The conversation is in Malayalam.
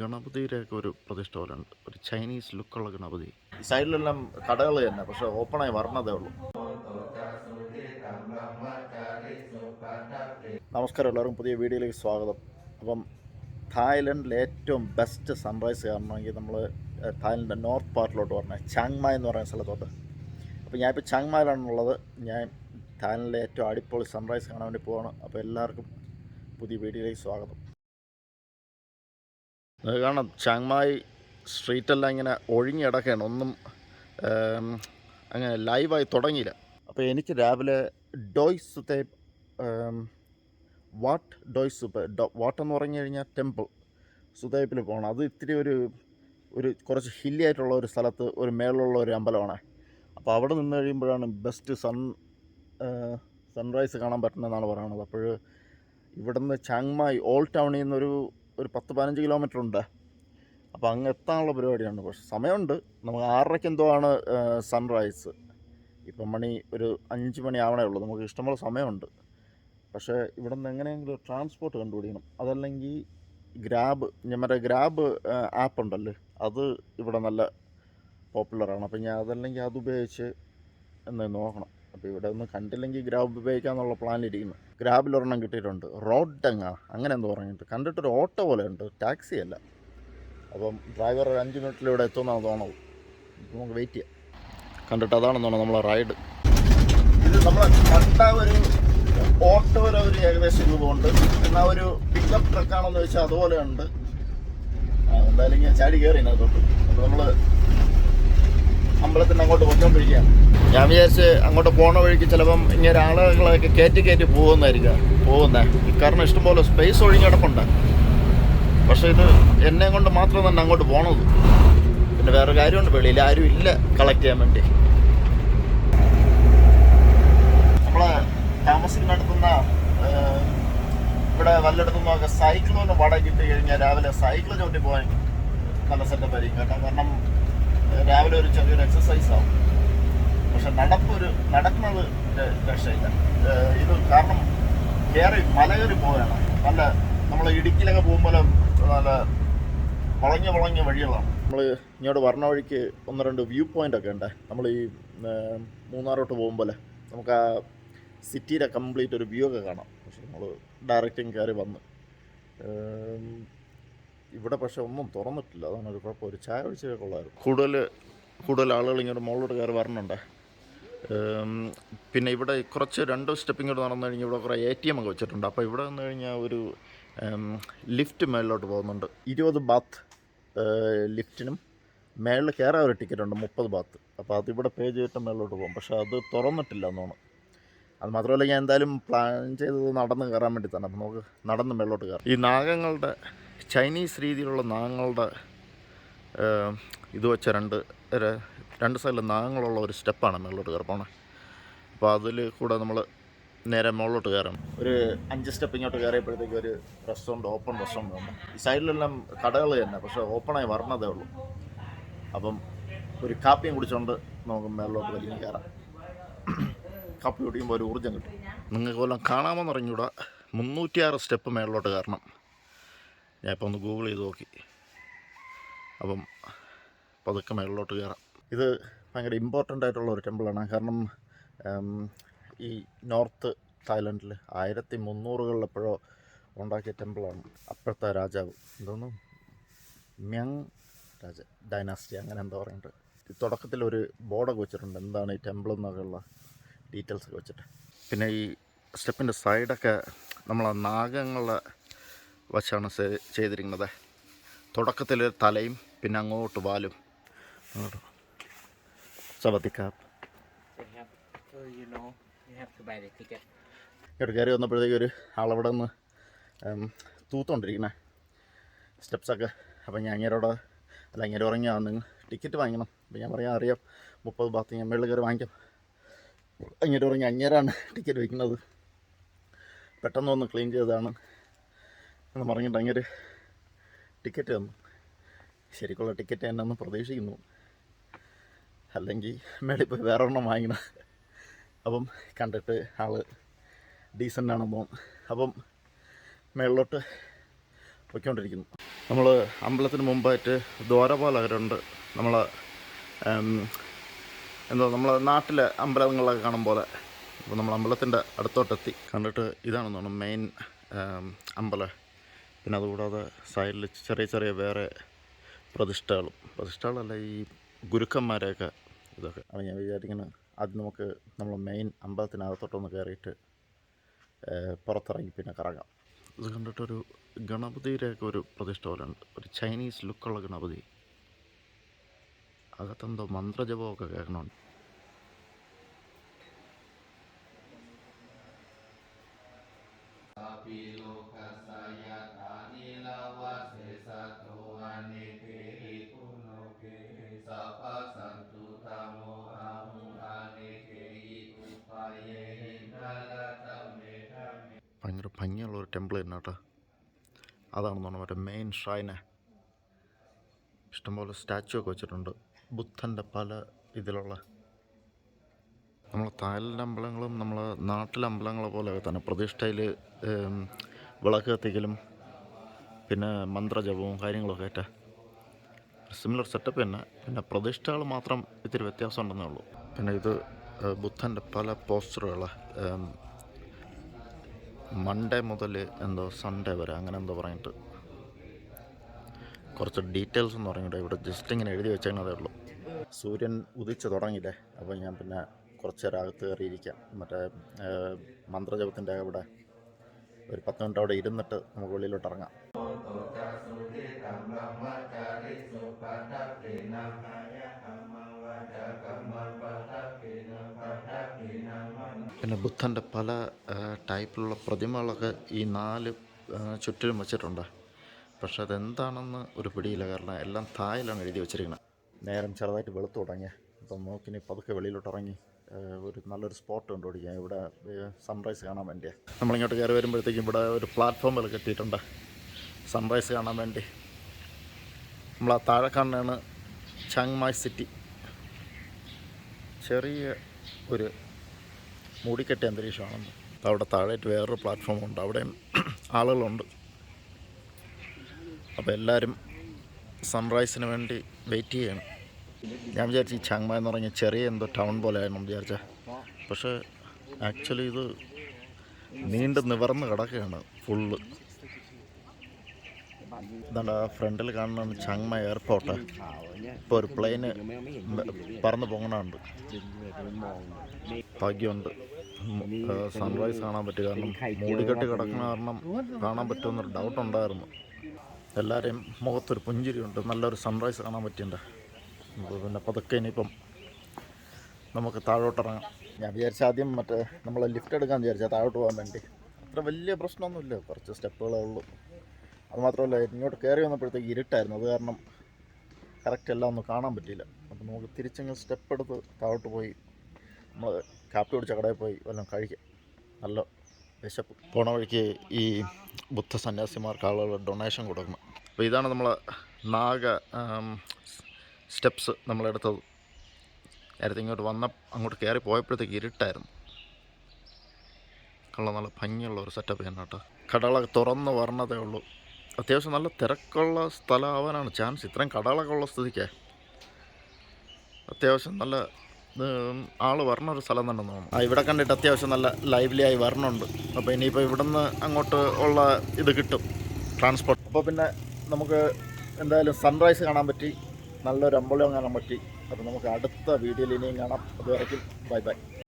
ഗണപതിയുടെയൊക്കെ ഒരു പ്രതിഷ്ഠ പോലെ ഉണ്ട് ഒരു ചൈനീസ് ലുക്കുള്ള ഗണപതി. സൈഡിലെല്ലാം കടകൾ തന്നെ പക്ഷെ ഓപ്പണായി വരണതേ ഉള്ളൂ. നമസ്കാരം എല്ലാവർക്കും. പുതിയ വീഡിയോയിലേക്ക് സ്വാഗതം. അപ്പം തായ്ലൻഡിലെ ഏറ്റവും ബെസ്റ്റ് സൺറൈസ് കാണണമെങ്കിൽ നമ്മൾ തായ്ലൻഡിന്റെ നോർത്ത് പാർട്ടിലോട്ട് പറഞ്ഞത് ചാങ്മായ് എന്ന് പറയുന്ന സ്ഥലത്തോട്ട്. അപ്പോൾ ഞാനിപ്പോൾ ചാങ്മായിലാണുള്ളത് ഞാൻ തായ്ലൻഡിലെ ഏറ്റവും അടിപൊളി സൺറൈസ് കാണാൻ വേണ്ടി പോവാണ്. അപ്പോൾ എല്ലാവർക്കും പുതിയ വീഡിയോയിലേക്ക് സ്വാഗതം. അത് കാണാം ചാങ്മായി സ്ട്രീറ്റെല്ലാം ഇങ്ങനെ ഒഴുങ്ങി കിടക്കുകയാണ് ഒന്നും അങ്ങനെ ലൈവായി തുടങ്ങിയില്ല. അപ്പോൾ എനിക്ക് രാവിലെ ഡോയ് സുതേ വാട്ട് ഡോയ് സുപ വാട്ട് എന്ന് പറഞ്ഞു കഴിഞ്ഞാൽ ടെമ്പിൾ സുതേപ്പിൽ പോകണം. അത് ഇത്തിരി ഒരു ഒരു കുറച്ച് ഹില്ലി ആയിട്ടുള്ള ഒരു സ്ഥലത്ത് ഒരു മേളിലുള്ള ഒരു അമ്പലമാണ്. അപ്പോൾ അവിടെ നിന്ന് കഴിയുമ്പോഴാണ് ബെസ്റ്റ് സൺ സൺറൈസ് കാണാൻ പറ്റുന്നതെന്നാണ് പറയുന്നത്. അപ്പോൾ ഇവിടുന്ന് ചാങ്മായി ഓൾഡ് ടൗണിൽ നിന്നൊരു ഒരു പത്ത് പതിനഞ്ച് കിലോമീറ്റർ ഉണ്ട്. അപ്പോൾ അങ്ങ് എത്താനുള്ള പരിപാടിയാണ്. പക്ഷെ സമയമുണ്ട്. നമുക്ക് ആറരയ്ക്ക് എന്തോ ആണ് സൺറൈസ് ഇപ്പം മണി ഒരു അഞ്ച് മണി ആവണേ ഉള്ളൂ. നമുക്ക് ഇഷ്ടമുള്ള സമയമുണ്ട്. പക്ഷേ ഇവിടെ നിന്ന് എങ്ങനെയെങ്കിലും ട്രാൻസ്പോർട്ട് കണ്ടുപിടിക്കണം. അതല്ലെങ്കിൽ ഗ്രാബ് ഞാൻ മറ്റേ ഗ്രാബ് ആപ്പ് ഉണ്ടല്ലേ? അത് ഇവിടെ നല്ല പോപ്പുലറാണ് അപ്പം ഞാൻ അതല്ലെങ്കിൽ അത് ഉപയോഗിച്ച് എന്ന് നോക്കണം. അപ്പോൾ ഇവിടെ ഒന്ന് കണ്ടില്ലെങ്കിൽ ഗ്രാബ് ഉപയോഗിക്കാമെന്നുള്ള പ്ലാനിരിക്കുന്നു ഗ്രാബിൽ ഒരെണ്ണം കിട്ടിയിട്ടുണ്ട്. റോഡങ്ങ അങ്ങനെ എന്തോ പറഞ്ഞിട്ട്. കണ്ടിട്ടൊരു ഓട്ടോ പോലെ ഉണ്ട്. ടാക്സി അല്ല. അപ്പം ഡ്രൈവർ ഒരു അഞ്ച് മിനിറ്റിൽ ഇവിടെ എത്തുമെന്നാണ് തോന്നുന്നത്. നമുക്ക് വെയിറ്റ് ചെയ്യാം. കണ്ടിട്ട് അതാണെന്ന് തോന്നുന്നത് നമ്മളെ റൈഡ് ഇത് നമ്മൾ കണ്ട ഒരു ഓട്ടോ ഒരു ഒരു ഏകദേശം രൂപമുണ്ട്. എന്നാൽ ഒരു പിക്കപ്പ് ട്രക്കാണെന്ന് വെച്ചാൽ അതുപോലെ ഉണ്ട്. എന്തായാലും ഞാൻ ചാടി കയറി അതിനകത്തോട്ട് അപ്പോൾ നമ്മൾ അമ്പലത്തിന്റെ അങ്ങോട്ട് പൊയ്ക്കൊണ്ടിരിക്കുകയാണ്. ഞാൻ വിചാരിച്ച് അങ്ങോട്ട് പോണ വഴിക്ക് ചിലപ്പം ഇങ്ങനെ ആളുകളൊക്കെ കയറ്റി കയറ്റി പോകുന്നതായിരിക്കാം. പോകുന്നത് കാരണം ഇഷ്ടംപോലെ സ്പേസ് ഒഴിഞ്ഞിടപ്പുണ്ട് പക്ഷേ ഇത് എന്നെ കൊണ്ട് മാത്രം തന്നെ അങ്ങോട്ട് പോണത്. പിന്നെ വേറെ കാര്യമുണ്ട്. വെളിയിൽ ആരും ഇല്ല കളക്ട് ചെയ്യാൻ വേണ്ടി. നമ്മളെ താമസിക്കുന്നിടത്തുനിന്ന് ഇവിടെ വല്ലയിടത്തുനിന്നൊക്കെ സൈക്കിളൊന്ന് വാടക കിട്ടി കഴിഞ്ഞാൽ രാവിലെ സൈക്കിൾ ചവിട്ടി പോകാൻ നല്ല സെറ്റപ്പ് ആയിരിക്കും. കേട്ടോ കാരണം രാവിലെ ഒരു ചെറിയൊരു എക്സസൈസ് ആവും. പക്ഷെ നടപ്പൊരു നടക്കുന്നത് രക്ഷയില്ല. ഇത് കാരണം കയറി മലകയറി പോവുകയാണ്. നല്ല നമ്മൾ ഇടുക്കിയിലൊക്കെ പോകുമ്പോൾ നല്ല വളഞ്ഞ വളഞ്ഞ വഴികളാണ് നമ്മൾ ഇങ്ങോട്ട് വരണ വഴിക്ക് ഒന്ന് രണ്ട് വ്യൂ പോയിന്റ് ഒക്കെ ഉണ്ട്. നമ്മൾ ഈ മൂന്നാറോട്ട് പോകുമ്പോൾ നമുക്ക് ആ സിറ്റിയുടെ കംപ്ലീറ്റ് ഒരു വ്യൂ ഒക്കെ കാണാം. പക്ഷെ നമ്മൾ ഡയറക്റ്റിങ് കയറി വന്ന്. ഇവിടെ പക്ഷെ ഒന്നും തുറന്നിട്ടില്ല. അതാണ് ഒരു കുഴപ്പം. ഒരു ചായ ഒഴിച്ചൊക്കെ ഉള്ളായിരുന്നു കൂടുതൽ കൂടുതൽ ആളുകൾ ഇങ്ങോട്ട് മുകളിലോട്ട് കയറി വരണുണ്ട്. പിന്നെ ഇവിടെ കുറച്ച് രണ്ട് സ്റ്റെപ്പിംഗ് ഇങ്ങോട്ട് നടന്നു കഴിഞ്ഞാൽ ഇവിടെ കുറേ എ ടി എം ഒക്കെ വെച്ചിട്ടുണ്ട്. അപ്പോൾ ഇവിടെ വന്നു കഴിഞ്ഞാൽ ഒരു ലിഫ്റ്റ് മേളിലോട്ട് പോകുന്നുണ്ട്. ഇരുപത് ബാത്ത് ലിഫ്റ്റിനും മേളിൽ കയറാൻ ഒരു ടിക്കറ്റ് ഉണ്ട് മുപ്പത് ബാത്ത്. അപ്പോൾ അതിവിടെ പേ ചെയ്തിട്ട് മേളിലോട്ട് പോകും. പക്ഷേ അത് തുറന്നിട്ടില്ല എന്നാണ്. അത് മാത്രമല്ല ഞാൻ എന്തായാലും പ്ലാൻ ചെയ്തത് നടന്ന് കയറാൻ വേണ്ടി തന്നെ. അപ്പോൾ നമുക്ക് നടന്ന് മേളിലോട്ട് കയറാം. ഈ നാഗങ്ങളുടെ ചൈനീസ് രീതിയിലുള്ള നാഗങ്ങളുടെ ഇത് വെച്ച രണ്ട് രണ്ട് സൈഡിൽ നാഗങ്ങളുള്ള ഒരു സ്റ്റെപ്പാണ് മുകളിലോട്ട് കയറി പോണേ. അപ്പോൾ അതിൽ കൂടെ നമ്മൾ നേരെ മുകളിലോട്ട് കയറണം. ഒരു അഞ്ച് സ്റ്റെപ്പ് ഇങ്ങോട്ട് കയറിയപ്പോഴത്തേക്ക് ഒരു റെസ്റ്റോറന്റ് ഓപ്പൺ റെസ്റ്റോറന്റ് ഉണ്ട് ഈ സൈഡിലെല്ലാം കടകൾ തന്നെ പക്ഷേ ഓപ്പണായി വരണതേ ഉള്ളൂ. അപ്പം ഒരു കാപ്പിയും കുടിച്ചുകൊണ്ട് നമുക്ക് മേളിലോട്ട് വലിയ കയറാം. കാപ്പി കുടിക്കുമ്പോൾ ഒരു ഊർജം കിട്ടും. നിങ്ങൾക്ക് വല്ലതും കാണാമെന്ന് അറിഞ്ഞൂടാ. മുന്നൂറ്റിയാറ് സ്റ്റെപ്പ് മേളിലോട്ട് കയറണം. ഞാൻ ഇപ്പോൾ ഒന്ന് ഗൂഗിൾ ചെയ്ത് നോക്കി. അപ്പം പതുക്കെ മേളിലോട്ട് കയറാം. ഇത് ഭയങ്കര ഇമ്പോർട്ടന്റ് ആയിട്ടുള്ള ഒരു ടെമ്പിളാണ് കാരണം ഈ നോർത്ത് തായ്ലൻഡിൽ ആയിരത്തി മുന്നൂറുകളിലെപ്പോഴോ ഉണ്ടാക്കിയ ടെമ്പിളാണ് അപ്പോഴത്തെ രാജാവ്. എന്തോന്നു? മ്യങ് രാജ ഡൈനാസ്റ്റി അങ്ങനെ എന്താ പറയുന്നത് തുടക്കത്തിൽ ഒരു ബോർഡൊക്കെ വെച്ചിട്ടുണ്ട്. എന്താണ് ഈ ടെമ്പിൾ എന്നൊക്കെയുള്ള ഡീറ്റെയിൽസ് ഒക്കെ വെച്ചിട്ട്. പിന്നെ ഈ സ്റ്റെപ്പിന്റെ സൈഡൊക്കെ നമ്മൾ നാഗങ്ങളെ സെ- ചെയ്തിരിക്കുന്നത്. തുടക്കത്തിൽ തലയും പിന്നെ അങ്ങോട്ട് വാലും. അങ്ങോട്ട് you have to buy the ticket. ഇങ്ങോട്ട് കയറി വന്നപ്പോഴത്തേക്ക് ഒരു ആളവിടെ നിന്ന് തൂത്തോണ്ടിരിക്കണേ സ്റ്റെപ്സൊക്കെ അപ്പം ഞാൻ അങ്ങേരോട് അല്ല അങ്ങേര് പറഞ്ഞാൽ നിങ്ങൾ ടിക്കറ്റ് വാങ്ങിക്കണം. അപ്പം ഞാൻ പറയാം അറിയാം. മുപ്പത് ബാത്ത് ഞാൻ മേളിൽ കയറി വാങ്ങിക്കാം. അങ്ങേര് പറഞ്ഞ് അങ്ങേരാണ് ടിക്കറ്റ് വയ്ക്കുന്നത് പെട്ടെന്ന് വന്ന് ക്ലീൻ ചെയ്തതാണ് എന്ന് പറഞ്ഞിട്ട് അങ്ങേര് ടിക്കറ്റ് തന്നു. ശരിക്കുള്ള ടിക്കറ്റ് തന്നെ ഒന്ന് പ്രതീക്ഷിക്കുന്നു. അല്ലെങ്കിൽ മേളിൽ പോയി വേറെ ഒരെണ്ണം വാങ്ങിക്കണം. അപ്പം കണ്ടിട്ട് ആൾ ഡീസന്റ് ആണ് പോകും അപ്പം മേളിലോട്ട് പൊയ്ക്കൊണ്ടിരിക്കുന്നു. നമ്മൾ അമ്പലത്തിന് മുമ്പായിട്ട് ദ്വാരപാലകരുണ്ട്. നമ്മൾ എന്തോ നമ്മൾ നാട്ടിലെ അമ്പലങ്ങളൊക്കെ കാണും പോലെ. അപ്പോൾ നമ്മൾ അമ്പലത്തിന്റെ അടുത്തോട്ടെത്തി. കണ്ടിട്ട് ഇതാണ് തോന്നുന്നു മെയിൻ അമ്പലം. പിന്നെ അതുകൂടാതെ സൈഡിൽ ചെറിയ ചെറിയ വേറെ പ്രതിഷ്ഠകളും. പ്രതിഷ്ഠകളല്ല ഈ ഗുരുക്കന്മാരെയൊക്കെ ഇതൊക്കെ. അപ്പോൾ ഞാൻ വിചാരിക്കുന്നത്. അത് നമുക്ക് നമ്മൾ മെയിൻ അമ്പലത്തിനകത്തോട്ടൊന്ന് കയറിയിട്ട് പുറത്തിറങ്ങി പിന്നെ കറങ്ങാം. ഇത് കണ്ടിട്ടൊരു ഗണപതിയുടെയൊക്കെ ഒരു പ്രതിഷ്ഠ പോലെ ഉണ്ട് ഒരു ചൈനീസ് ലുക്കുള്ള ഗണപതി. അകത്തെന്തോ മന്ത്രജപമൊക്കെ കേൾക്കണുണ്ട്. ഭയങ്കര ഭംഗിയുള്ള ഒരു ടെമ്പിൾ തന്നെ കേട്ടോ അതാണെന്ന് തോന്നുന്നു മറ്റേ മെയിൻ ഷ്രൈന് ഇഷ്ടംപോലെ സ്റ്റാച്ചു ഒക്കെ വെച്ചിട്ടുണ്ട്. ബുദ്ധന്റെ പല ഇതിലുള്ള. നമ്മൾ തായ്ലൻഡ് അമ്പലങ്ങളും നമ്മൾ നാട്ടിലെ അമ്പലങ്ങളെ പോലെയൊക്കെ തന്നെ. പ്രതിഷ്ഠയിൽ വിളക്ക് കത്തിക്കലും പിന്നെ മന്ത്രജപവും കാര്യങ്ങളൊക്കെ ആയിട്ട്. സിമിലർ സെറ്റപ്പ് തന്നെ. പിന്നെ പ്രതിഷ്ഠകൾ മാത്രം ഇത്തിരി വ്യത്യാസം ഉണ്ടെന്നേ ഉള്ളൂ. പിന്നെ ഇത് ബുദ്ധന്റെ പല പോസ്റ്ററുകൾ മൺഡേ മുതൽ എന്തോ സൺഡേ വരെ അങ്ങനെ എന്തോ പറഞ്ഞിട്ട്. കുറച്ച് ഡീറ്റെയിൽസ് എന്ന് പറഞ്ഞിട്ട് ഇവിടെ ജസ്റ്റ് ഇങ്ങനെ എഴുതി വെച്ചേക്കുന്നതേ ഉള്ളൂ. സൂര്യൻ ഉദിച്ച് തുടങ്ങിയില്ലേ? അപ്പോൾ ഞാൻ പിന്നെ കുറച്ച് നേരം കയറിയിരിക്കാം. മറ്റേ മന്ത്രജപത്തിന്റെ അവിടെ ഒരു പത്ത് മിനിറ്റ് അവിടെ ഇരുന്നിട്ട് നമുക്ക് വെളിയിലോട്ട് ഇറങ്ങാം. പിന്നെ ബുദ്ധന്റെ പല ടൈപ്പിലുള്ള പ്രതിമകളൊക്കെ ഈ നാല് ചുറ്റിലും വെച്ചിട്ടുണ്ട്. പക്ഷെ അതെന്താണെന്ന് ഒരു പിടിയില്ല. കാരണം എല്ലാം തായിലാണ് എഴുതി വെച്ചിരിക്കുന്നത്. നേരം ചെറുതായിട്ട് വെളുത്തു തുടങ്ങി അപ്പം നോക്കിനി പതുക്കെ വെളിയിലോട്ട് ഇറങ്ങി ഒരു നല്ലൊരു സ്പോട്ട് കണ്ടുപിടിക്കാം. ഇവിടെ സൺറൈസ് കാണാൻ വേണ്ടി. നമ്മളിങ്ങോട്ട് കയറി വരുമ്പോഴത്തേക്കും ഇവിടെ ഒരു പ്ലാറ്റ്ഫോമിൽ കെട്ടിയിട്ടുണ്ട്. സൺറൈസ് കാണാൻ വേണ്ടി. നമ്മൾ ആ താഴെ കാണുന്നതാണ് ചാങ്മായ് സിറ്റി ചെറിയ ഒരു മൂടിക്കെട്ടിയ അന്തരീക്ഷമാണെന്ന്. അവിടെ താഴേറ്റ് വേറൊരു പ്ലാറ്റ്ഫോമുണ്ട് അവിടെയും ആളുകളുണ്ട്. അപ്പോൾ എല്ലാവരും സൺറൈസിന് വേണ്ടി വെയിറ്റ് ചെയ്യണം. ഞാൻ വിചാരിച്ചു ഈ ചാങ്മ എന്ന് പറഞ്ഞ ചെറിയ എന്തോ ടൗൺ പോലെ ആയിരുന്നു വിചാരിച്ച. പക്ഷേ ആക്ച്വലി ഇത് നീണ്ട് നിവർന്ന് കിടക്കുകയാണ് ഫുള്ള് ഇതാണ്ട് ഫ്രണ്ടിൽ കാണുന്നതാണ് ചങ്മ എയർപോർട്ട്. ഇപ്പോൾ ഒരു പ്ലെയിന് പറന്ന് പോകണുണ്ട് ഭാഗ്യമുണ്ട്. സൺറൈസ് കാണാൻ പറ്റും കാരണം മൂടിക്കെട്ടി കിടക്കുന്ന കാരണം കാണാൻ പറ്റുമെന്നൊരു ഡൗട്ട് ഉണ്ടായിരുന്നു. എല്ലാവരെയും മുഖത്തൊരു പുഞ്ചിരിയുണ്ട്. നല്ലൊരു സൺറൈസ് കാണാൻ പറ്റിയിട്ടുണ്ട്. പിന്നെ പതുക്കെ ഇനിയിപ്പം നമുക്ക് താഴോട്ടിറങ്ങാം ഞാൻ വിചാരിച്ച ആദ്യം മറ്റേ നമ്മൾ ലിഫ്റ്റ് എടുക്കാൻ വിചാരിച്ചാൽ താഴോട്ട് പോകാൻ വേണ്ടി. അത്ര വലിയ പ്രശ്നമൊന്നുമില്ല. കുറച്ച് സ്റ്റെപ്പുകളേ ഉള്ളൂ. അത് മാത്രമല്ല ഇങ്ങോട്ട് കയറി വന്നപ്പോഴത്തേക്ക് ഇരുട്ടായിരുന്നു. അത് കാരണം കറക്റ്റ് എല്ലാം ഒന്നും കാണാൻ പറ്റിയില്ല. അപ്പോൾ നമുക്ക് തിരിച്ചങ്ങ് സ്റ്റെപ്പ് എടുത്ത് താഴോട്ട് പോയി നമ്മൾ കാപ്പി കുടിച്ച കടയിൽ പോയി വല്ലതും കഴിക്കാം. നല്ല വിശപ്പ്. പോണ വഴിക്ക് ഈ ബുദ്ധ സന്യാസിമാർക്ക് ആളുകൾ ഡൊണേഷൻ കൊടുക്കണം. അപ്പോൾ ഇതാണ് നമ്മൾ നാഗ സ്റ്റെപ്സ് നമ്മളെടുത്തത് നേരത്തെ ഇങ്ങോട്ട് വന്ന അങ്ങോട്ട് കയറി പോയപ്പോഴത്തേക്ക് ഇരുട്ടായിരുന്നു. കള്ള നല്ല ഭംഗിയുള്ള ഒരു സെറ്റപ്പ് തന്നെ കേട്ടോ. കടകളൊക്കെ തുറന്ന് വരണതേ ഉള്ളൂ. അത്യാവശ്യം നല്ല തിരക്കുള്ള സ്ഥലമാവാനാണ് ചാൻസ്. ഇത്രയും കടകളൊക്കെ ഉള്ള സ്ഥിതിക്ക്. അത്യാവശ്യം നല്ല ആൾ ആൾ വരണ ഒരു സ്ഥലം തന്നെ തോന്നുന്നു. ആ ഇവിടെ കണ്ടിട്ട് അത്യാവശ്യം നല്ല ലൈവ്ലി ആയി വരണുണ്ട്. അപ്പോൾ ഇനിയിപ്പോൾ ഇവിടുന്ന് അങ്ങോട്ട് ഉള്ള ഇത് കിട്ടും. ട്രാൻസ്പോർട്ട് അപ്പോൾ പിന്നെ നമുക്ക് എന്തായാലും സൺറൈസ് കാണാൻ പറ്റി. നല്ലൊരു അമ്പലം കാണാൻ പറ്റി. അപ്പോൾ നമുക്ക് അടുത്ത വീഡിയോയിൽ ഇനിയും കാണാം. അതുവരയ്ക്കും ബൈ ബൈ